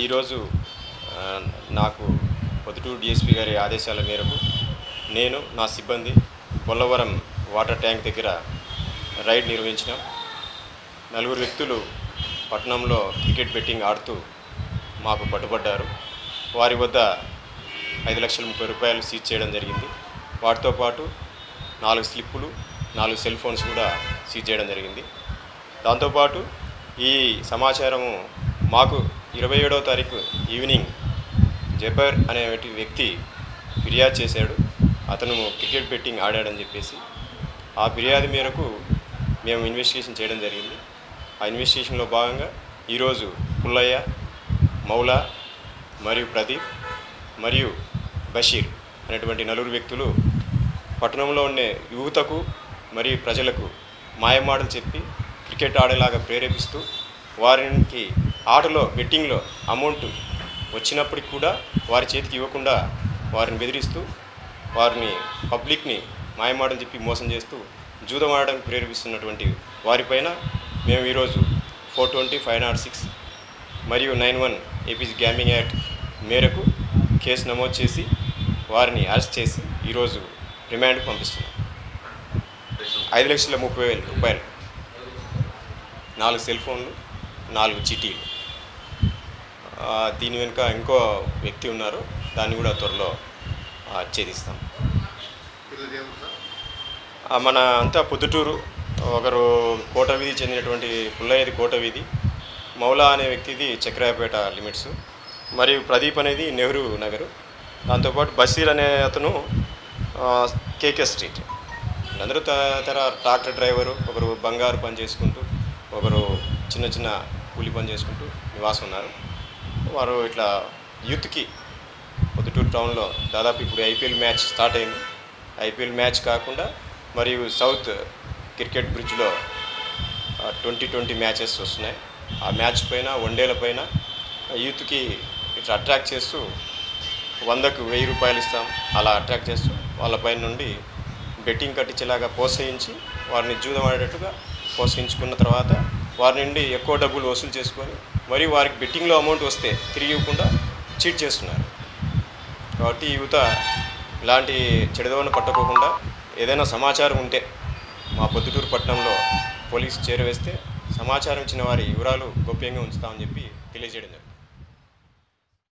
ఈరోజు నాకు పొద్దుటూరు డిఎస్పీ గారి ఆదేశాల మేరకు నేను నా సిబ్బంది పొల్లవరం వాటర్ ట్యాంక్ దగ్గర రైడ్ నిర్వహించినాం. నలుగురు వ్యక్తులు పట్టణంలో క్రికెట్ బెట్టింగ్ ఆడుతూ మాకు పట్టుబడ్డారు. వారి వద్ద ఐదు లక్షల ముప్పై రూపాయలు సీజ్ చేయడం జరిగింది. వాటితో పాటు నాలుగు స్లిప్పులు నాలుగు సెల్ ఫోన్స్ కూడా సీజ్ చేయడం జరిగింది. దాంతోపాటు ఈ సమాచారము మాకు ఇరవై ఏడవ తారీఖు ఈవినింగ్ జబర్ అనే వ్యక్తి ఫిర్యాదు చేశాడు. అతను క్రికెట్ బెట్టింగ్ ఆడాడని చెప్పేసి ఆ ఫిర్యాదు మేరకు మేము ఇన్వెస్టిగేషన్ చేయడం జరిగింది. ఆ ఇన్వెస్టిగేషన్లో భాగంగా ఈరోజు పుల్లయ్య మౌలా మరియు ప్రదీప్ మరియు బషీర్ అనేటువంటి నలుగురు వ్యక్తులు పట్టణంలో ఉండే యువతకు మరియు ప్రజలకు మాయమాటలు చెప్పి క్రికెట్ ఆడేలాగా ప్రేరేపిస్తూ వారికి ఆటలో బెట్టింగ్లో అమౌంట్ వచ్చినప్పటికి కూడా వారి చేతికి ఇవ్వకుండా వారిని బెదిరిస్తూ వారిని పబ్లిక్ని మాయమాటలు చెప్పి మోసం చేస్తూ జూదం ఆడడానికి ప్రేరేపిస్తున్నటువంటి వారిపైన మేము ఈరోజు four twenty five not six మరియు nine one APC gaming act మేరకు కేసు నమోదు చేసి వారిని అరెస్ట్ చేసి ఈరోజు రిమాండ్కు పంపిస్తున్నాం. ఐదు లక్షల ముప్పై వేల రూపాయలు. నాలుగు సెల్ ఫోన్లు నాలుగు చీటీలు. దీని వెనుక ఇంకో వ్యక్తి ఉన్నారు. దాన్ని కూడా త్వరలో ఛేదిస్తాం. మన అంతా పొద్దుటూరు ఒకరు కోట వీధి చెందినటువంటి పుల్లయ్యది కోట వీధి మౌలా అనే వ్యక్తిది చక్రాయపేట లిమిట్స్. మరియు ప్రదీప్ అనేది నెహ్రూ నగరు. దాంతోపాటు బషీర్ అనే అతను కేకే స్ట్రీట్. అందరూ త- తర ట్రాక్టర్ డ్రైవరు ఒకరు బంగారు పని చేసుకుంటూ ఒకరు చిన్న చిన్న కూలి పని చేసుకుంటూ నివాసం ఉన్నారు. వారు ఇట్లా యూత్కి పొద్దుటూరు టౌన్లో దాదాపు ఇప్పుడు ఐపీఎల్ మ్యాచ్ స్టార్ట్ అయింది. ఐపీఎల్ మ్యాచ్ కాకుండా మరియు సౌత్ క్రికెట్ బ్రిడ్జ్లో ట్వంటీ ట్వంటీ మ్యాచెస్ వస్తున్నాయి. ఆ మ్యాచ్ పైన వన్డేల పైన యూత్కి ఇట్లా అట్రాక్ట్ చేస్తూ వందకు వెయ్యి రూపాయలు ఇస్తాం. అలా అట్రాక్ట్ చేస్తూ వాళ్ళపై నుండి బెట్టింగ్ కట్టించేలాగా ప్రోత్సహించి వారిని జూదం ఆడేటట్టుగా ప్రోత్సహించుకున్న తర్వాత వారి నుండి ఎక్కువ డబ్బులు వసూలు చేసుకొని మరియు వారికి బెట్టింగ్లో అమౌంట్ వస్తే తిరిగి ఇవ్వకుండా చీట్ చేస్తున్నారు. కాబట్టి యువత ఇలాంటి చెడుదవను పట్టుకోకుండా ఏదైనా సమాచారం ఉంటే మా పొద్దుటూరు పట్టణంలో పోలీసు చేరవేస్తే సమాచారం ఇచ్చిన వారి వివరాలు గోప్యంగా ఉంచుతామని చెప్పి తెలియజేయడం